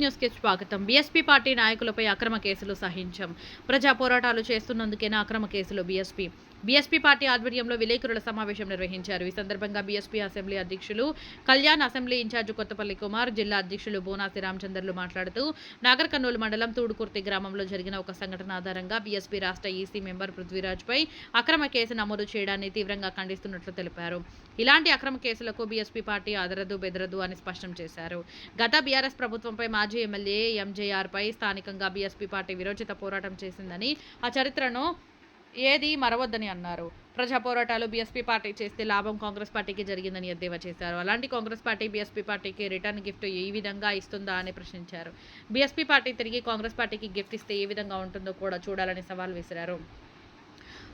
న్యూస్కి స్వాగతం. BSP party నాయకులపై అక్రమ కేసులు సహించం. ప్రజా పోరాటాలు చేస్తున్నందుకేనా అక్రమ కేసులు బీఎస్పీ? బీఎస్పీ పార్టీ ఆధ్వర్యంలో విలేకరుల సమావేశం నిర్వహించారు. ఈ సందర్భంగా బీఎస్పీ అసెంబ్లీ అధ్యక్షులు కళ్యాణ్ అసెంబ్లీ ఇన్ఛార్జ్ కొత్తపల్లి కుమార్ జిల్లా అధ్యక్షులు బోనాసి రామచందర్లు మాట్లాడుతూ నాగర్ కర్నూలు మండలం తూడుకుర్తి గ్రామంలో జరిగిన ఒక సంఘటన ఆధారంగా బీఎస్పీ రాష్ట్ర ఈసీ మెంబర్ పృథ్వీరాజ్ పై అక్రమ కేసు నమోదు చేయడాన్ని తీవ్రంగా ఖండిస్తున్నట్లు తెలిపారు. ఇలాంటి అక్రమ కేసులకు బీఎస్పీ పార్టీ అదరదు బెదరదు అని స్పష్టం చేశారు. గత బీఆర్ఎస్ ప్రభుత్వంపై మాజీ ఎమ్మెల్యే ఎంజేఆర్ పై స్థానికంగా బీఎస్పీ పార్టీ విరోచిత పోరాటం చేసిందని ఆ చరిత్రను ఏది మరవద్దని అన్నారు. ప్రజా పోరాటాలు బీఎస్పీ పార్టీ చేస్తే లాభం కాంగ్రెస్ పార్టీకి జరిగిందని ఎద్దేవా చేశారు. అలాంటి కాంగ్రెస్ పార్టీ బీఎస్పీ పార్టీకి రిటర్న్ గిఫ్ట్ ఈ విధంగా ఇస్తుందా అని ప్రశ్నించారు. బీఎస్పీ పార్టీ తిరిగి కాంగ్రెస్ పార్టీకి గిఫ్ట్ ఇస్తే ఏ విధంగా ఉంటుందో కూడా చూడాలని సవాల్ విసిరారు.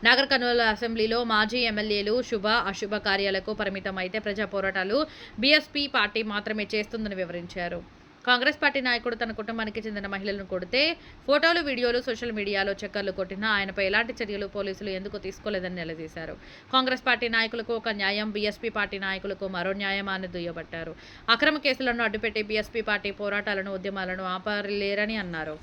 నాగర్ కర్నూలు అసెంబ్లీలో మాజీ ఎమ్మెల్యేలు శుభ అశుభ కార్యాలకు పరిమితం అయితే ప్రజా పోరాటాలు బీఎస్పీ పార్టీ మాత్రమే చేస్తుందని వివరించారు. కాంగ్రెస్ పార్టీ నాయకుడు తన కుటుంబానికి చెందిన మహిళలను కొడితే ఫోటోలు వీడియోలు సోషల్ మీడియాలో చక్కర్లు కొట్టినా ఆయనపై ఎలాంటి చర్యలు పోలీసులు ఎందుకు తీసుకోలేదని నిలదీశారు. కాంగ్రెస్ పార్టీ నాయకులకు ఒక న్యాయం బీఎస్పీ పార్టీ నాయకులకు మరో న్యాయం అని దుయ్యబట్టారు. అక్రమ కేసులను అడ్డుపెట్టి బీఎస్పీ పార్టీ పోరాటాలను ఉద్యమాలను ఆపలేరని అన్నారు.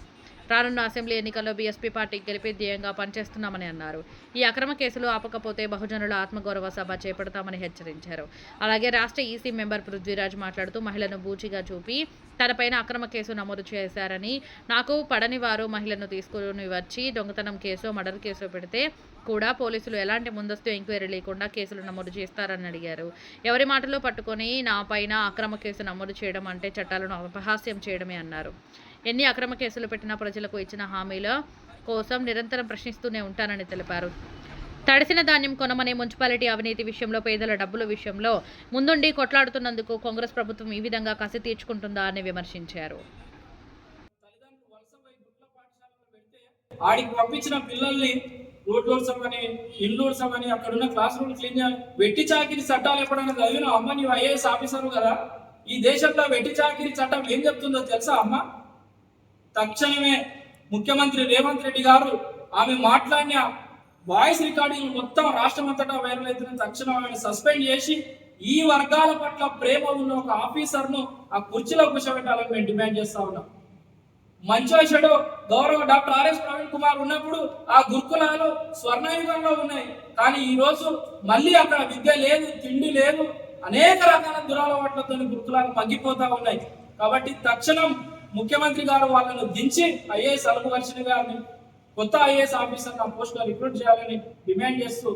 రానున్న అసెంబ్లీ ఎన్నికల్లో బీఎస్పీ పార్టీ గెలిపే ధ్యేయంగా పనిచేస్తున్నామని అన్నారు. ఈ అక్రమ కేసులు ఆపకపోతే బహుజనుల ఆత్మగౌరవ సభ చేపడతామని హెచ్చరించారు. అలాగే రాష్ట్ర ఈసీ మెంబర్ పృథ్వీరాజ్ మాట్లాడుతూ మహిళను బూచిగా చూపి తనపైన అక్రమ కేసు నమోదు చేశారని నాకు పడని వారు మహిళను తీసుకుని వచ్చి దొంగతనం కేసు మర్డర్ కేసు పెడితే కూడా పోలీసులు ఎలాంటి ముందస్తు ఎంక్వైరీ లేకుండా కేసులు నమోదు చేస్తారని అడిగారు. ఎవరి మాటలో పట్టుకొని నా పైన అక్రమ కేసు నమోదు చేయడం అంటే చట్టాలను అపహాస్యం చేయడమే అన్నారు. ఎన్ని అక్రమ కేసులు పెట్టినా ప్రజలకు ఇచ్చిన హామీల కోసం నిరంతరం ప్రశ్నిస్తూనే ఉంటానని తెలిపారు. తడిసిన ధాన్యం కొనమనే మున్సిపాలిటీ అవినీతి విషయంలో పేదల డబ్బుల విషయంలో ముందుండి కొట్లాడుతున్నందుకు కాంగ్రెస్ ప్రభుత్వం ఈ విధంగా కసి తీర్చుకుంటుందా అని విమర్శించారు. ఆడికి పంపించిన పిల్లల్ని రోడ్లు వలసమని ఇల్లు వలసమని అక్కడ ఉన్న క్లాస్ రూమ్ క్లీన్ చేయాలి. వెట్టి చాకిరి చట్టాలు ఎప్పుడైనా చదివిన అమ్మ? నీవు ఐఏఎస్ ఆఫీసర్ కదా. ఈ దేశంలో వెట్టి చాకిరి చట్టం ఏం చెప్తుందో తెలుసా అమ్మ? తక్షణమే ముఖ్యమంత్రి రేవంత్ రెడ్డి గారు ఆమె మాట్లాడిన వాయిస్ రికార్డింగ్ మొత్తం రాష్ట్రం అంతటా వైరల్ అవుతున్న తక్షణం ఆమెను సస్పెండ్ చేసి ఈ వర్గాల పట్ల ప్రేమ ఉన్న ఒక ఆఫీసర్ను ఆ కుర్చీలో కూర్చోబెట్టాలని మేము డిమాండ్ చేస్తా ఉన్నాం. మంచోషుడు గౌరవ డాక్టర్ ఆర్ఎస్ ప్రవీణ్ కుమార్ ఉన్నప్పుడు ఆ గురుకులాలు స్వర్ణయుగంలో ఉన్నాయి. కానీ ఈ రోజు మళ్ళీ అక్కడ విద్య లేదు తిండి లేదు అనేక రకాల దురాలవాట్లతో గురుకులాలు మగ్గిపోతా ఉన్నాయి. కాబట్టి తక్షణం ముఖ్యమంత్రి గారు వాళ్ళను దించి ఐఏఎస్ అలుపు గారిని కొత్త ఐఏఎస్ ఆఫీసర్ ఆ పోస్ట్ రిక్రూట్ చేయాలని డిమాండ్ చేస్తూ